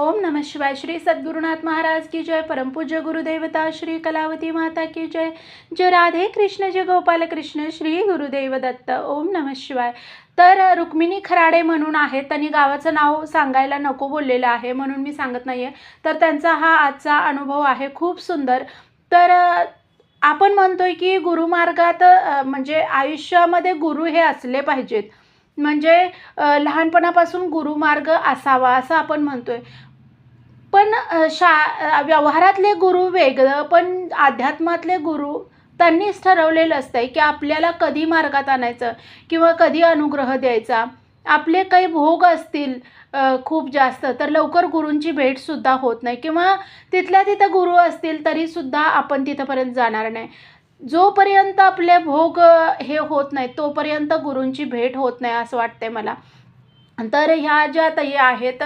ओम नमः शिवाय श्री सद्गुरुनाथ महाराज की जय परमपूज्य गुरुदेवता श्री कलावती माता की जय। जय राधे कृष्ण जय गोपाल कृष्ण श्री गुरुदेव दत्त ओम नमः शिवाय। तर रुक्मिणी खराडे म्हणून आहेत. त्यांनी गावाचं नाव सांगायला नको बोललेलं आहे म्हणून मी सांगत नाही आहे तर त्यांचा हा आजचा अनुभव आहे खूप सुंदर. तर आपण म्हणतोय की गुरुमार्गात म्हणजे आयुष्यामध्ये गुरु हे असले पाहिजेत. म्हणजे लहानपणापासून गुरुमार्ग असावा असं आपण म्हणतोय. पण शा व्यवहारातले गुरु वेगळं पण अध्यात्मातले गुरु त्यांनीच ठरवलेलं असतंय की आपल्याला कधी मार्गात आणायचं किंवा कधी अनुग्रह द्यायचा. आपले काही भोग असतील खूप जास्त तर लवकर गुरूंची भेटसुद्धा होत नाही किंवा तिथल्या तिथं गुरु असतील तरीसुद्धा आपण तिथंपर्यंत जाणार नाही. जोपर्यंत आपले भोग हे होत नाहीत तोपर्यंत गुरूंची भेट होत नाही असं वाटते मला. तर ह्या ज्या ताई आहेत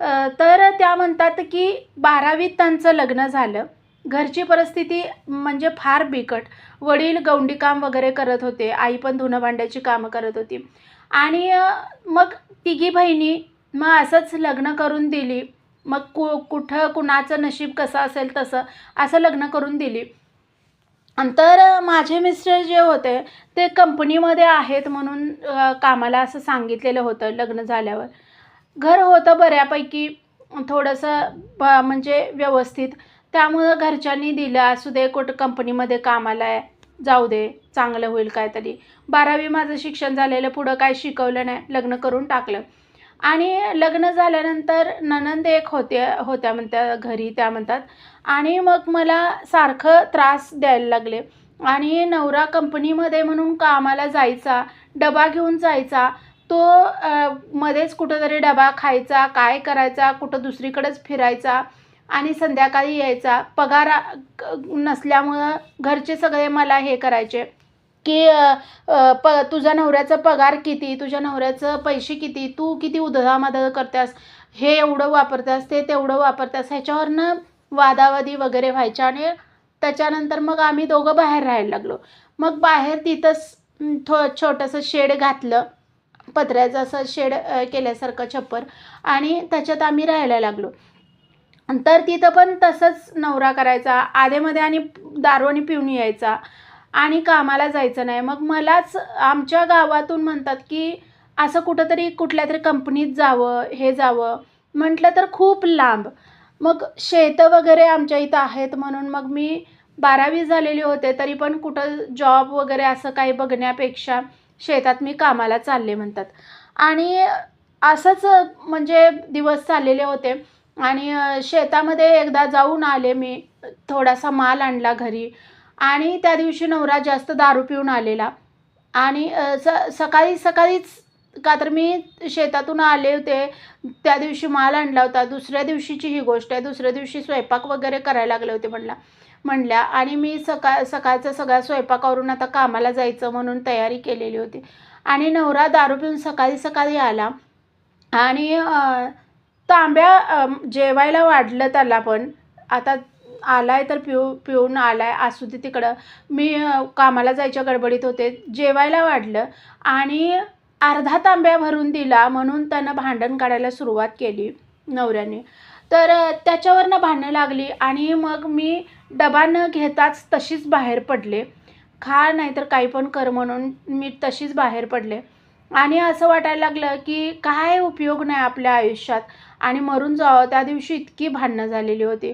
तर त्या म्हणतात की बारावीत त्यांचं लग्न झालं. घरची परिस्थिती म्हणजे फार बिकट. वडील गौंडी काम वगैरे करत होते. आई पण धुणं भांड्याची कामं करत होती. आणि मग तिघी बहिणी मग असंच लग्न करून दिली. मग कु कुठं कुणाचं नशीब कसं असेल तसं असं लग्न करून दिली. तर माझे मिस्टर जे होते ते कंपनीमध्ये आहेत म्हणून कामाला असं सांगितलेलं होतं लग्न झाल्यावर. घर होतं बऱ्यापैकी थोडंसं ब म्हणजे व्यवस्थित. त्यामुळं घरच्यांनी दिलं असू दे कुठं कंपनीमध्ये कामाला आहे जाऊ दे चांगलं होईल काहीतरी. बारावी माझं शिक्षण झालेलं पुढं काय शिकवलं नाही लग्न करून टाकलं. आणि लग्न झाल्यानंतर ननंद एक होते होत्या म्हणत्या घरी त्या म्हणतात आणि मग मला सारखं त्रास द्यायला लागले. आणि नवरा कंपनीमध्ये म्हणून कामाला जायचा डबा घेऊन जायचा तो मध्येच कुठंतरी डबा खायचा काय करायचा कुठं दुसरीकडेच फिरायचा आणि संध्याकाळी यायचा. पगार नसल्यामुळं घरचे सगळे मला हे करायचे की प तुझ्या नवऱ्याचा पगार किती तुझ्या नवऱ्याचं पैसे किती तू किती उधळामधळ करतेस हे एवढं वापरतेस ते तेवढं वापरतेस ह्याच्यावरनं वादावादी वगैरे व्हायच्या आणि त्याच्यानंतर मग आम्ही दोघं बाहेर राहायला लागलो. मग बाहेर तिथंच थो छोटंसं शेड घातलं. पत्र्याचं असं शेड केल्यासारखं छप्पर. आणि त्याच्यात आम्ही राहायला लागलो. तर तिथं पण तसंच नवरा करायचा आधेमध्ये आणि दारू पिऊन यायचा आणि कामाला जायचं नाही. मग मलाच आमच्या गावातून म्हणतात की असं कुठंतरी कुठल्या तरी कंपनीत जावं हे जावं. म्हटलं तर खूप लांब. मग शेतं वगैरे आमच्या इथं आहेत म्हणून मग मी बारावी झालेली होते तरी पण कुठं जॉब वगैरे असं काही बघण्यापेक्षा शेतात मी कामाला चालले म्हणतात. आणि असंच म्हणजे दिवस चाललेले होते. आणि शेतामध्ये एकदा जाऊन आले मी. थोडासा माल आणला घरी. आणि त्या दिवशी नवरा जास्त दारू पिऊन आलेला. आणि स सकाळी सकाळीच का तर मी शेतातून आले होते. त्या दिवशी माल आणला होता. दुसऱ्या दिवशीची ही गोष्ट आहे. दुसऱ्या दिवशी स्वयंपाक वगैरे करायला लागले होते म्हणला. म्हणल्या आणि मी सकाळ सकाळचा सगळा स्वयंपाकावरून आता कामाला जायचं म्हणून तयारी केलेली होती. आणि नवरा दारू पिऊन सकाळी सकाळी आला. आणि तांब्या जेवायला वाढलं त्याला पण. आता आलाय तर पिऊ पिऊन आलाय असू दे तिकडं. मी कामाला जायच्या गडबडीत होते. जेवायला वाढलं. आणि अर्धा तांब्या भरून दिला म्हणून त्यानं भांडण काढायला सुरुवात केली नवऱ्याने. तर त्याच्यावरनं भांडणं लागली आणि मग मी डबा न घेताच तशीच बाहेर पडले. खा नाहीतर काही पण कर म्हणून मी तशीच बाहेर पडले. आणि असं वाटायला लागलं की काय उपयोग नाही आपल्या आयुष्यात. आणि मरून जावं. त्या दिवशी इतकी भांडणं झालेली होती.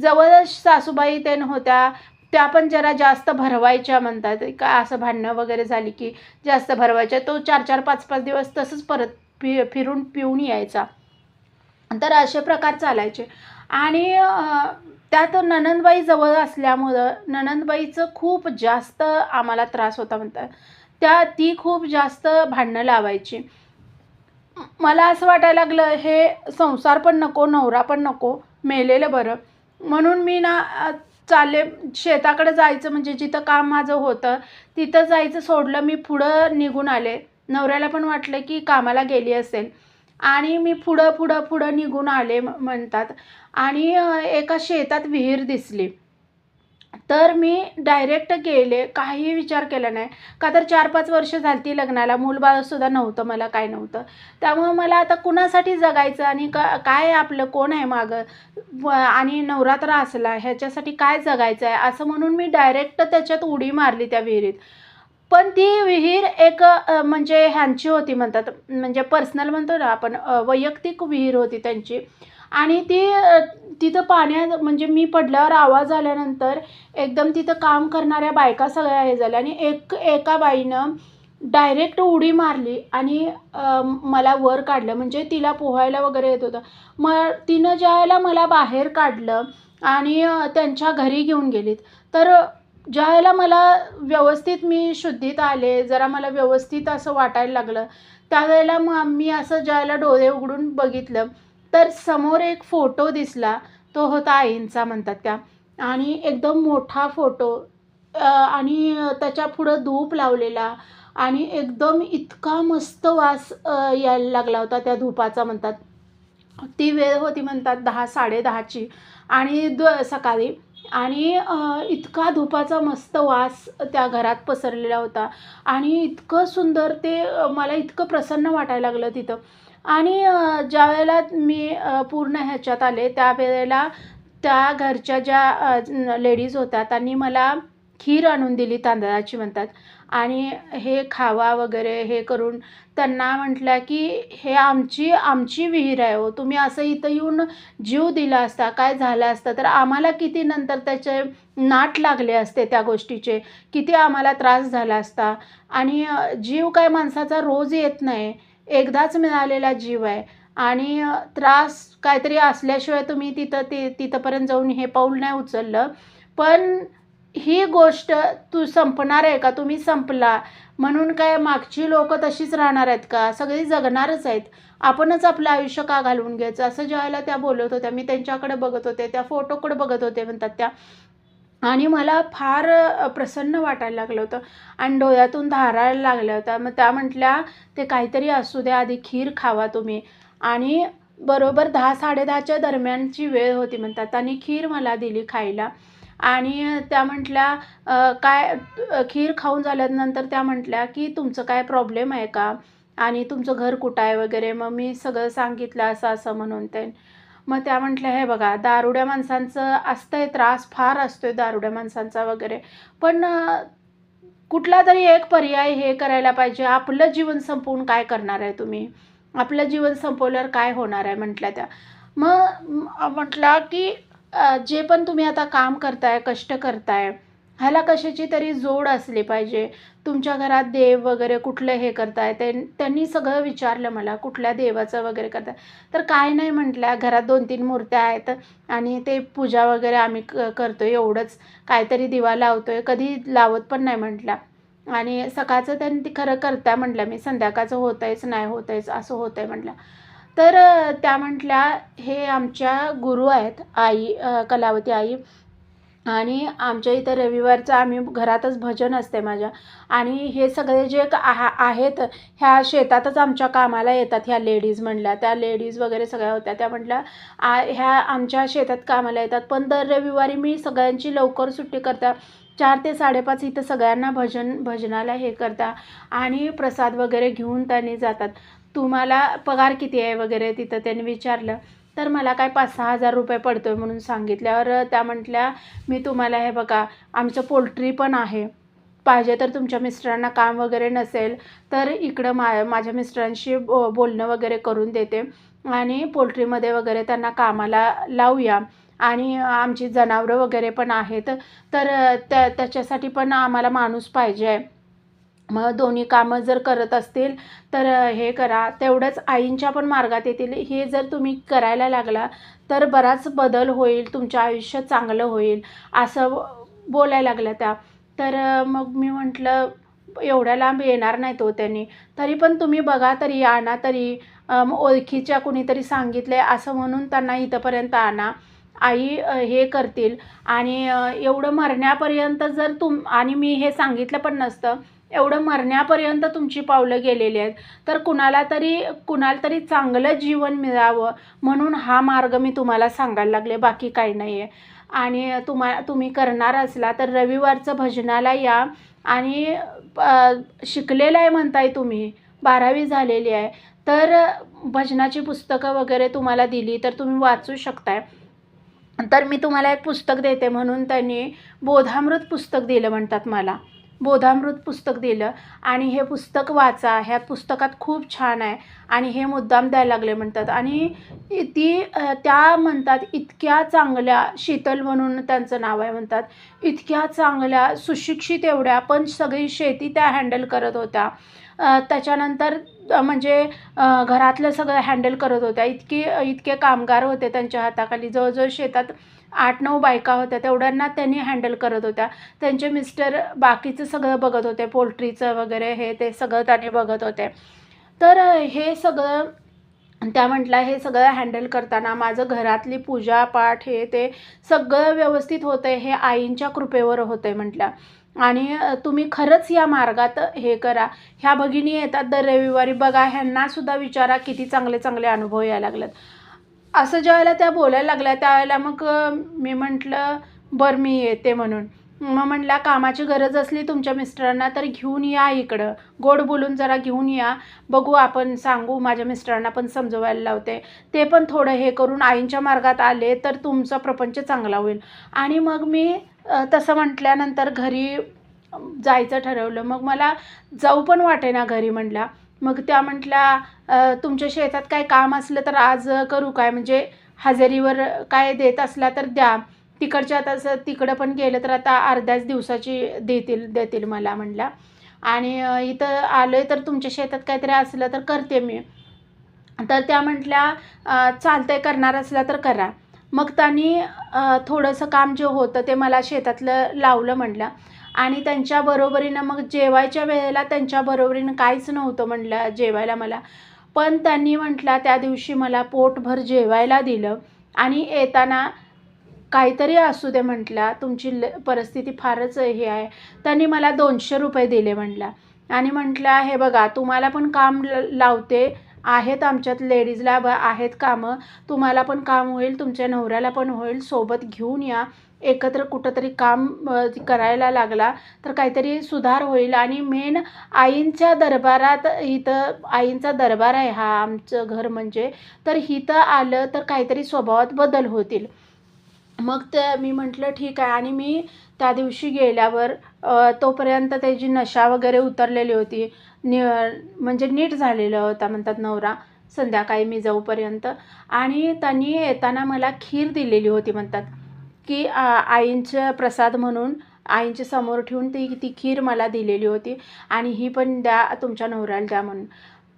जवळच सासूबाई तेन होत्या. त्या पण जरा जास्त भरवायच्या म्हणतात. का असं भांडणं वगैरे झाली की जास्त भरवायच्या. तो चार चार पाच पाच दिवस तसंच परत फि फिरून पिऊन यायचा. तर असे प्रकार चालायचे. आणि त्यात ननंदबाई जवळ असल्यामुळं ननंदबाईचं खूप जास्त आम्हाला त्रास होता म्हणतात. त्या ती खूप जास्त भांडणं लावायची. मला असं वाटायला लागलं हे संसार पण नको नवरा पण नको मेलेलं बरं. म्हणून मी ना चालले शेताकडे जायचं म्हणजे जिथं काम माझं होतं तिथं जायचं सोडलं मी पुढं निघून आले. नवऱ्याला पण वाटलं की कामाला गेली असेल. आणि मी पुढं पुढं पुढं निघून आले म्हणतात. आणि एका शेतात विहीर दिसली. तर मी डायरेक्ट गेले काही विचार केला नाही. का तर चार पाच वर्ष झालती लग्नाला मूलबाळसुद्धा नव्हतं मला काय नव्हतं. त्यामुळं मला आता कुणासाठी जगायचं आणि का काय आपलं कोण आहे मागं? आणि नवरात्र असला ह्याच्यासाठी काय जगायचं आहे असं म्हणून मी डायरेक्ट त्याच्यात उडी मारली त्या विहिरीत. पण ती विहीर एक म्हणजे ह्यांची होती म्हणतात. म्हणजे पर्सनल म्हणतो ना आपण वैयक्तिक विहीर होती त्यांची. आणि ती तिथं पाण्यात म्हणजे मी पडल्यावर आवाज आल्यानंतर एकदम तिथं काम करणाऱ्या बायका सगळ्या हे झाल्या. आणि एक एका बाईनं डायरेक्ट उडी मारली आणि मला वर काढलं. म्हणजे तिला पोहायला वगैरे येत होतं. मग तिनं ज्यावेळेला मला बाहेर काढलं आणि त्यांच्या घरी घेऊन गेलीत. तर ज्यावेळेला मला व्यवस्थित मी शुद्धीत आले जरा मला व्यवस्थित असं वाटायला लागलं त्यावेळेला मग मी असं ज्यावेळेला डोळे उघडून बघितलं तर समोर एक फोटो दिसला तो होता आईंचा म्हणतात त्या. आणि एकदम मोठा फोटो आणि त्याच्या पुढं धूप लावलेला आणि एकदम इतका मस्त वास यायला लागला होता त्या धूपाचा म्हणतात. ती वेळ होती म्हणतात दहा साडेदहाची आणि द सकाळी आणि इतका धुपाचा मस्त वास त्या घरात पसरलेला होता. आणि इतकं सुंदर ते मला इतकं प्रसन्न वाटायला लागलं तिथं. आणि ज्या ज्यावेळेला मी पूर्ण ह्याच्यात आले त्यावेळेला त्या घरच्या ज्या लेडीज होत्या त्यांनी मला खीर आणून दिली तांदळाची म्हणतात. आणि हे खावा वगैरे हे करून त्यांना म्हटलं की हे आमची आमची विहीर आहे हो. तुम्ही असं इथं येऊन जीव दिला असता काय झालं असतं? तर आम्हाला किती नंतर त्याचे नाट लागले असते त्या गोष्टीचे. किती आम्हाला त्रास झाला असता. आणि जीव काय माणसाचा रोज येत नाही. एकदाच मिळालेला जीव आहे. आणि त्रास काहीतरी असल्याशिवाय तुम्ही तिथं ते तिथंपर्यंत जाऊन हे पाऊल नाही उचललं. पण ही गोष्ट तू संपणार आहे का? तुम्ही संपला. म्हणून काय मागची लोक तशीच राहणार आहेत का? सगळी जगणारच आहेत. आपणच आपलं आयुष्य का घालवून घ्यायचं? असं ज्यावेळेला त्या बोलत होत्या मी त्यांच्याकडे बघत होते त्या फोटोकडे बघत होते म्हणतात त्या. आणि मला फार प्रसन्न वाटायला लागलं होतं. आणि डोळ्यातून धारायला लागल्या होत्या मग त्या म्हटल्या ते काहीतरी असू द्या आधी खीर खावा तुम्ही. आणि बरोबर दहा साडेदहाच्या दरम्यानची वेळ होती म्हणतात. आणि खीर मला दिली खायला. आणि त्या म्हटल्या काय खीर खाऊन झाल्यानंतर त्या म्हटल्या की तुमचं काय प्रॉब्लेम आहे का? आणि तुमचं घर कुठं आहे वगैरे? मग मी सगळं सांगितलं असं असं म्हणून ते. मग त्या म्हटल्या हे बघा दारुड्या माणसांचं असतंय त्रास फार असतोय दारुड्या माणसांचा वगैरे. पण कुठला तरी एक पर्याय हे करायला पाहिजे. आपलं जीवन संपवून काय करणार आहे तुम्ही? आपलं जीवन संपवल्यावर काय होणार आहे? म्हटल्या त्या. मग म्हटला म्हटलं की जे पण तुम्ही आता काम करताय कष्ट करताय ह्याला कशाची तरी जोड असली पाहिजे. तुमच्या घरात देव वगैरे कुठलं हे करताय ते त्यांनी सगळं विचारलं मला कुठल्या देवाचं वगैरे करताय. तर काय नाही म्हटल्या घरात दोन तीन मूर्त्या आहेत आणि ते पूजा वगैरे आम्ही क करतो एवढंच. काहीतरी दिवा लावतो आहे कधी लावत पण नाही म्हटल्या. आणि सकाळचं त्यांनी ती खरं करता म्हटलं मी संध्याकाळचं होत आहेच नाही होत असं होतं आहे म्हटलं तर त्या म्हटल्या हे आमच्या गुरु आहेत आई कलावती आई. आणि आमच्या इथं रविवारचं आम्ही घरातच भजन असते माझ्या. आणि हे सगळे जे क- आहा आहेत ह्या शेतातच आमच्या कामाला येतात ह्या लेडीज म्हणल्या त्या लेडीज वगैरे सगळ्या होत्या. त्या म्हटल्या आ ह्या आमच्या शेतात कामाला येतात. पण दर रविवारी मी सगळ्यांची लवकर सुट्टी करता. चार ते साडेपाच इथं सगळ्यांना भजन भजनाला हे करता. आणि प्रसाद वगैरे घेऊन त्यांनी जातात. तुम्हाला पगार किती आहे वगैरे तिथं त्यांनी विचारलं. तर मला काय पाच सहा हजार रुपये पडतो आहे म्हणून सांगितल्यावर त्या म्हटल्या मी तुम्हाला हे बघा आमचं पोल्ट्री पण आहे. पाहिजे तर तुमच्या मिस्टरांना काम वगैरे नसेल तर इकडं मा माझ्या मिस्टरांशी बो बोलणं वगैरे करून देते आणि पोल्ट्रीमध्ये वगैरे त्यांना कामाला लावूया. आणि आमची जनावरं वगैरे पण आहेत. तर त्या त्याच्यासाठी पण आम्हाला माणूस पाहिजे आहे. मग दोन्ही कामं जर करत असतील तर हे करा. तेवढंच आईंच्या पण मार्गात येतील. हे जर तुम्ही करायला लागला तर बराच बदल होईल. तुमचं आयुष्य चांगलं होईल. असं बोलायला लागल्या त्या. तर मग मी म्हटलं एवढ्या लांब येणार नाही तो हो त्यांनी. तरी पण तुम्ही बघा तरी आणा तरी. ओळखीच्या कुणीतरी सांगितलं आहे असं म्हणून त्यांना इथंपर्यंत आणा. आई हे करतील. आणि एवढं मरण्यापर्यंत जर तुम आणि मी हे सांगितलं पण नसतं एवढं मरण्यापर्यंत तुमची पावलं गेलेली आहेत. तर कुणाला तरी कुणाला तरी चांगलं जीवन मिळावं म्हणून हा मार्ग मी तुम्हाला सांगायला लागले बाकी काही नाही आहे आणि तुम्हा तुम्ही करणार असला तर रविवारचं भजनाला या. आणि शिकलेलं आहे म्हणताय तुम्ही बारावी झालेली आहे. तर भजनाची पुस्तकं वगैरे तुम्हाला दिली तर तुम्ही वाचू शकताय. तर मी तुम्हाला एक पुस्तक देते म्हणून त्यांनी बोधामृत पुस्तक दिलं म्हणतात मला. बोधामृत पुस्तक दिलं. आणि हे पुस्तक वाचा. ह्या पुस्तकात खूप छान आहे. आणि हे मुद्दाम द्यायला लागले म्हणतात. आणि ती त्या म्हणतात इतक्या चांगल्या शीतल म्हणून त्यांचं नाव आहे म्हणतात. इतक्या चांगल्या सुशिक्षित एवढ्या पण सगळी शेती त्या हँडल करत होत्या. त्याच्यानंतर म्हणजे घरातलं सगळं हँडल करत होत्या. इतके इतके कामगार होते त्यांच्या हाताखाली. जवळजवळ शेतात आठ नऊ बायका होत्या तेवढ्यांना त्यांनी हँडल करत होत्या. त्यांचे मिस्टर बाकीचं सगळं बघत होते पोल्ट्रीचं वगैरे हे ते सगळं त्यांनी बघत होते. तर हे सगळं त्या म्हटलं हे सगळं हँडल करताना माझं घरातली पूजा पाठ हे ते सगळं व्यवस्थित होतं आहे हे आईंच्या कृपेवर होतं आहे म्हटलं आणि तुम्ही खरंच या मार्गात हे करा. ह्या भगिनी येतात दर रविवारी बघा ह्यांनासुद्धा विचारा किती चांगले चांगले अनुभव यायला लागलेत. असं ज्यावेळेला त्या बोलायला लागल्या त्यावेळेला मग मी म्हटलं बरं मी येते म्हणून. मग म्हटलं कामाची गरज असली तुमच्या मिस्टरांना तर घेऊन या इकडं. गोड बोलून जरा घेऊन या. बघू आपण सांगू माझ्या मिस्टरांना पण समजवायला लावते. ते पण थोडं हे करून आईंच्या मार्गात आले तर तुमचा प्रपंच चांगला होईल. आणि मग मी तसं म्हटल्यानंतर घरी जायचं ठरवलं. मग मला जाऊ पण वाटेना घरी म्हटल्या मग त्या म्हटल्या तुमच्या शेतात काय काम असलं तर आज करू काय? म्हणजे हजेरीवर काय देत असला तर द्या. तिकडच्या तसं तिकडं पण गेलं तर आता अर्ध्याच दिवसाची देतील देतील मला म्हटल्या. आणि इथं आलं आहे तर तुमच्या शेतात काहीतरी असलं तर करते मी. तर त्या म्हटल्या चालतंय करणार असला तर करा. मग त्यांनी थोडंसं काम जे होतं ते मला शेतातलं लावलं म्हटलं आणि त्यांच्या बरोबरीनं मग जेवायच्या वेळेला त्यांच्या बरोबरीनं काहीच नव्हतं म्हटलं जेवायला मला. पण त्यांनी म्हटलं त्या दिवशी मला पोटभर जेवायला दिलं आणि येताना काहीतरी असू दे म्हटला तुमची ल परिस्थिती फारच हे आहे. त्यांनी मला दोनशे रुपये दिले म्हटला. आणि म्हटलं हे बघा तुम्हाला पण काम ल लावते आहेत आमच्यात लेडीजला ब आहेत कामं. तुम्हाला पण काम होईल तुमच्या नवऱ्याला पण होईल सोबत घेऊन या. एकत्र कुठंतरी काम करायला लागला तर काहीतरी सुधार होईल. आणि मेन आईंच्या दरबारात इथं आईंचा दरबार आहे हा आमचं घर म्हणजे तर इथं आलं तर काहीतरी स्वभावात बदल होतील. मग ते मी म्हटलं ठीक आहे. आणि मी त्या दिवशी गेल्यावर तोपर्यंत त्याची नशा वगैरे उतरलेली होती. नि म्हणजे नीट झालेला होता म्हणतात नवरा. संध्याकाळी मी जाऊपर्यंत. आणि त्यांनी येताना मला खीर दिलेली होती म्हणतात. की आईंचं प्रसाद म्हणून आईंच्या समोर ठेवून ती ती खीर मला दिलेली होती आणि ही पण द्या तुमच्या नवऱ्याला द्या म्हणून.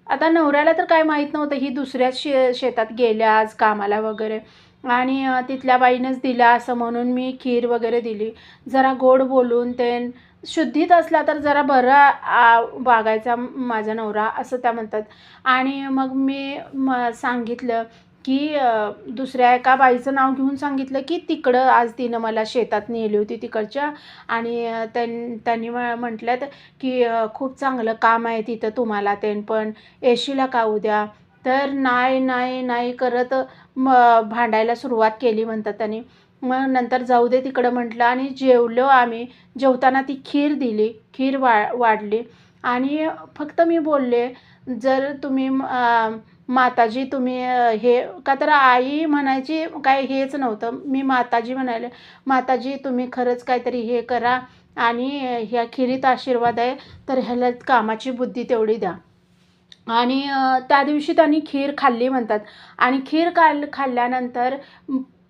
आता नवऱ्याला तर काय माहीत नव्हतं ही दुसऱ्याच शे शेतात गेल्या आज कामाला वगैरे. आणि तिथल्या बाईनंच दिला असं म्हणून मी खीर वगैरे दिली. जरा गोड बोलून ते शुद्धीत असला तर जरा बरं वागायचा माझा नवरा असं त्या म्हणतात. आणि मग मी म सांगितलं की दुसऱ्या एका बाईचं नाव घेऊन सांगितलं की तिकडं आज तिनं मला शेतात नेली होती तिकडच्या आणि त्यां त्यांनी म्हटल्यात की खूप चांगलं काम आहे तिथं तुम्हाला ते पण येशीला का उद्या? तर नाही नाही नाही करत म भांडायला सुरुवात केली म्हणतात त्यांनी. मग नंतर जाऊ दे तिकडं म्हटलं आणि जेवलो आम्ही. जेवताना ती खीर दिली खीर वा वाढली आणि फक्त मी बोलले जर तुम्ही अ, माताजी तुम्ही हे का तर आई म्हणायची काय हेच नव्हतं. मी माताजी म्हणाले माताजी तुम्ही खरंच काहीतरी हे करा आणि ह्या खिरीत आशीर्वाद आहे तर ह्याला कामाची बुद्धी तेवढी द्या. आणि त्या दिवशी त्यांनी खीर खाल्ली म्हणतात. आणि खीर खाल खाल्ल्यानंतर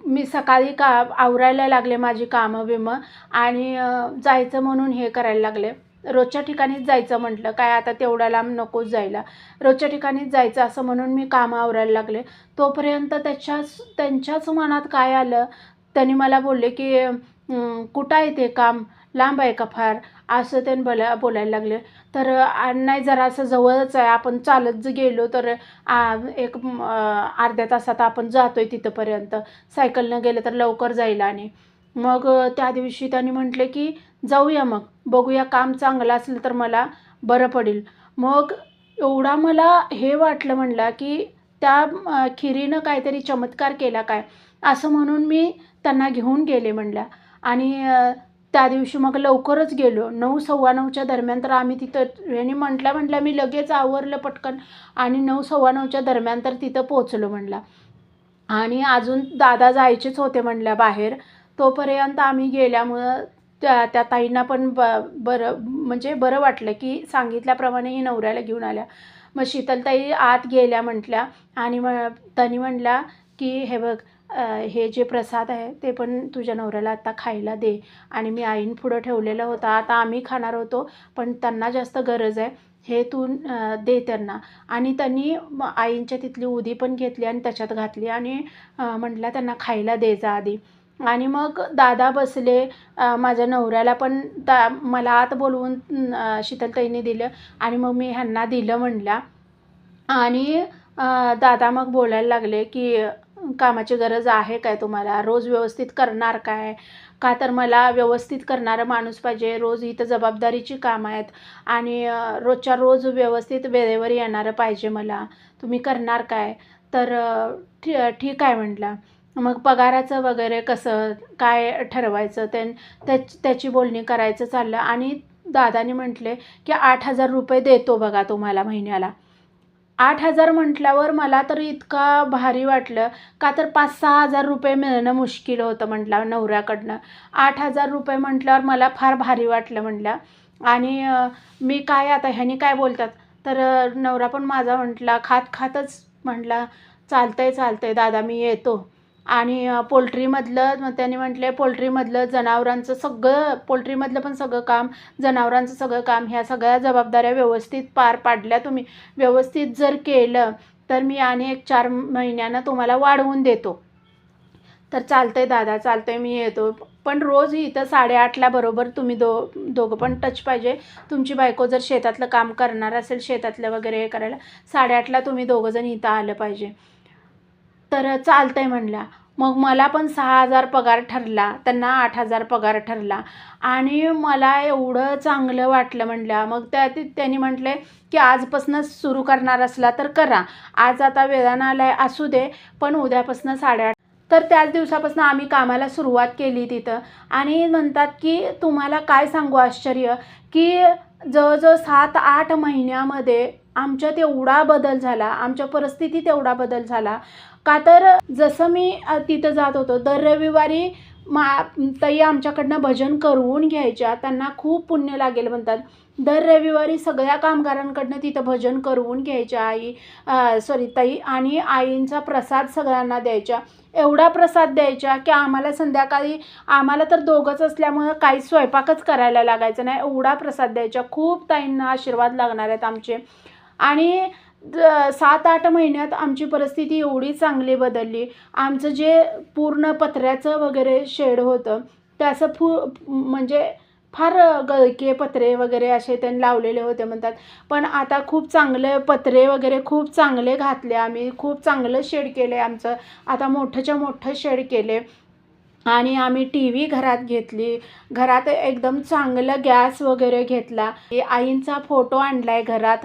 मी सकाळी का आवरायला लागले माझी कामं बिमं आणि जायचं म्हणून हे करायला लागले. रोजच्या ठिकाणीच जायचं म्हटलं काय आता तेवढ्या लांब नकोच जायला. रोजच्या ठिकाणीच जायचं असं म्हणून मी कामं आवरायला लागले. तोपर्यंत त्याच्याच त्यांच्याच मनात काय आलं? त्यांनी मला बोलले की कुठं आहे ते काम? लांब आहे का फार? असं त्यानं बोला बोलायला लागले. तर नाही जरा असं जवळच आहे आपण चालत जर गेलो तर आ, एक अर्ध्या तासात आपण जातो आहे तिथंपर्यंत. सायकलनं गेलं तर लवकर जाईल आणि. मग त्या दिवशी त्यांनी म्हटले की जाऊया मग. बघूया काम चांगलं असलं तर मला बरं पडेल. मग एवढा मला हे वाटलं म्हणला की त्या खिरीनं काहीतरी चमत्कार केला काय? असं म्हणून मी त्यांना घेऊन गेले म्हणल्या आणि त्या दिवशी मग लवकरच गेलो. नऊ सव्वा नऊच्या दरम्यान तर आम्ही तिथं यांनी म्हटल्या म्हटल्या मी लगेच आवरलं पटकन. आणि नऊ सव्वा नऊच्या दरम्यान तर तिथं पोचलो म्हणला. आणि अजून दादा जायचेच होते म्हणल्या बाहेर. तोपर्यंत आम्ही गेल्यामुळं त्या त्या ताईंना पण ब बरं म्हणजे बरं वाटलं की सांगितल्याप्रमाणे ही नवऱ्याला घेऊन आल्या. मग शीतलताई आत गेल्या म्हटल्या आणि मग त्यांनी म्हटल्या की हे बघ हे जे प्रसाद आहे ते पण तुझ्या नवऱ्याला आता खायला दे आणि मी आईन पुढं ठेवलेलं होतं. आता आम्ही खाणार होतो पण त्यांना जास्त गरज आहे. हे तू दे त्यांना. आणि त्यांनी आईंच्या तिथली उदी पण घेतली आणि त्याच्यात घातली आणि म्हटलं त्यांना खायला दे जा आधी. आणि मग दादा बसले. माझ्या नवऱ्याला पण दा मला आत बोलवून शीतलताईने दिलं आणि मग मी ह्यांना दिलं म्हणल्या आणि दादा मग बोलायला लागले की कामाची गरज आहे काय तुम्हाला? रोज व्यवस्थित करणार काय? का तर मला व्यवस्थित करणारा माणूस पाहिजे. रोज इथं जबाबदारीची कामं आहेत आणि रोजच्या रोज व्यवस्थित वेळेवर येणारं पाहिजे मला. तुम्ही करणार काय? तर ठी ठीक आहे म्हटलं मग पगाराचं वगैरे कसं काय ठरवायचं ते त्याच त्याची बोलणी करायचं चाललं आणि दादाने म्हटले की आठ हजार रुपये देतो बघा तुम्हाला महिन्याला. आठ हजार म्हटल्यावर मला तर इतका भारी वाटलं का तर पाच सहा हजार रुपये मिळणं मुश्किल होतं म्हटलं नवऱ्याकडनं. आठ हजार रुपये म्हटल्यावर मला फार भारी वाटलं म्हटलं. आणि मी काय आता ह्यानी काय बोलतात? तर नवरा पण माझा म्हटला खात खातच म्हटला चालतंय चालतंय दादा मी येतो. आणि पोल्ट्रीमधलं मग त्याने म्हटले पोल्ट्रीमधलं जनावरांचं सगळं पोल्ट्रीमधलं पण सगळं काम जनावरांचं सगळं काम ह्या सगळ्या जबाबदाऱ्या व्यवस्थित पार पाडल्या तुम्ही. व्यवस्थित जर केलं तर मी आणि एक चार महिन्यानं तुम्हाला वाढवून देतो. तर चालतंय दादा चालतंय मी येतो. पण रोज इथं साडेआठला बरोबर तुम्ही दो दोघं पण टच पाहिजे. तुमची बायको जर शेतातलं काम करणार असेल शेतातलं वगैरे हे करायला साडेआठला तुम्ही दोघंजण इथं आलं पाहिजे. तर चालतं आहे म्हणल्या. मग मला पण सहा हजार पगार ठरला त्यांना आठ हजार पगार ठरला. आणि मला एवढं चांगलं वाटलं म्हणल्या. मग त्या त्यांनी म्हटले की आजपासूनच सुरू करणार असला तर करा. आज आता वेदनालय असू दे पण उद्यापासून साडेआठ. तर त्याच दिवसापासून आम्ही कामाला सुरुवात केली तिथं. आणि म्हणतात की तुम्हाला काय सांगू आश्चर्य? की जवळजवळ सात आठ महिन्यामध्ये आमच्यात एवढा बदल झाला आमच्या परिस्थितीत एवढा बदल झाला. का तर जसं मी तिथं जात होतो दर रविवारी मा ताई आमच्याकडनं भजन करवून घ्यायच्या त्यांना खूप पुण्य लागेल म्हणतात. दर रविवारी सगळ्या कामगारांकडनं तिथं भजन करवून घ्यायच्या आई सॉरी ताई आणि आईंचा प्रसाद सगळ्यांना द्यायच्या. एवढा प्रसाद द्यायच्या की आम्हाला संध्याकाळी आम्हाला तर दोघंच असल्यामुळं काही स्वयंपाकच करायला लागायचं नाही. एवढा प्रसाद द्यायच्या. खूप ताईंना आशीर्वाद लागणार आहेत आमचे. आणि द- सात आठ महिन्यात आमची परिस्थिती एवढी चांगली बदलली. आमचं जे पूर्ण पत्र्याचं वगैरे शेड होतं त्याचं फू म्हणजे फार गळके पत्रे वगैरे असे त्यांनी लावलेले होते म्हणतात. पण आता खूप चांगले पत्रे वगैरे खूप चांगले घातले आम्ही खूप चांगलं शेड केले आमचं. आता मोठंच्या मोठं शेड केले आणि आम्ही टी व्ही घरात घेतली. घरात एकदम चांगलं गॅस वगैरे घेतला. आईंचा फोटो आणलाय घरात.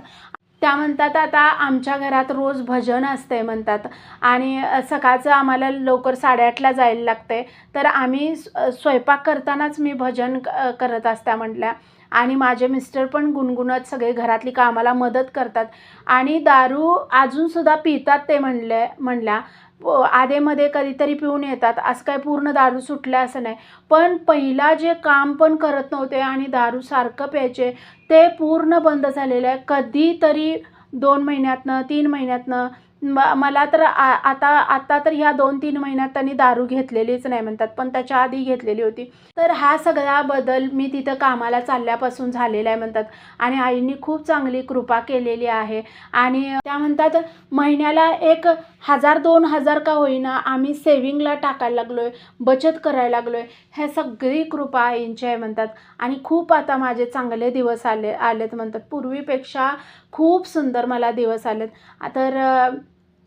त्या म्हणतात आता आमच्या घरात रोज भजन असते म्हणतात. आणि सकाळचं आम्हाला लवकर साडेआठला जायला लागते तर आम्ही स्वयंपाक करतानाच मी भजन करत असत्या म्हटल्या. आणि माझे मिस्टर पण गुणगुणत सगळे घरातली कामाला मदत करतात. आणि दारू अजूनसुद्धा पितात ते म्हणले म्हणल्या. आधेमध्ये कधीतरी पिऊन येतात. असं काय पूर्ण दारू सुटलं असं नाही. पण पहिला जे काम पण करत नव्हते आणि दारू सारखं प्यायचे ते पूर्ण बंद झालेलं आहे. कधीतरी दोन महिन्यातनं तीन महिन्यातनं म मला तर आ आता आता तर ह्या दोन तीन महिन्यात त्यांनी दारू घेतलेलीच नाही म्हणतात पण त्याच्या आधी घेतलेली होती. तर हा सगळा बदल मी तिथं कामाला चालल्यापासून झालेला आहे म्हणतात. आणि आईंनी खूप चांगली कृपा केलेली आहे. आणि त्या म्हणतात महिन्याला एक हजार दोन हजार का होईना आम्ही सेविंगला टाकायला लागलो आहे बचत करायला लागलो आहे ह्या सगळी कृपा आईंची आहे म्हणतात. आणि खूप आता माझे चांगले दिवस आले आलेत म्हणतात. पूर्वीपेक्षा खूप सुंदर मला दिवस आलेत. तर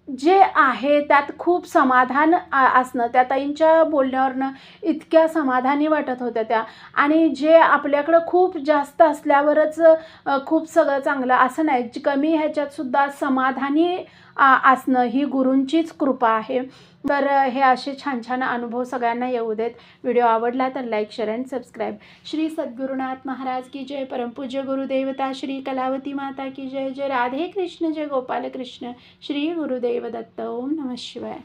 जे आहे त्यात खूप समाधान असणं त्या ताईंच्या बोलण्यावरनं इतक्या समाधानी वाटत होत्या त्या. आणि जे आपल्याकडं खूप जास्त असल्यावरच खूप सगळं चांगलं असं नाही. कमी ह्याच्यात सुद्धा समाधानी असणं ही गुरूंचीच कृपा आहे. तर हे असे छान छान अनुभव सगळ्यांना येऊ देत. व्हिडिओ आवडला तर like share and subscribe. Shri Sadgurunath Maharaj की जय. परमपूज्य गुरुदेवता श्री कलावती माता की जय. जय राधे कृष्ण जय गोपाल कृष्ण. श्री गुरुदेव दत्त. ओम नम शिवाय.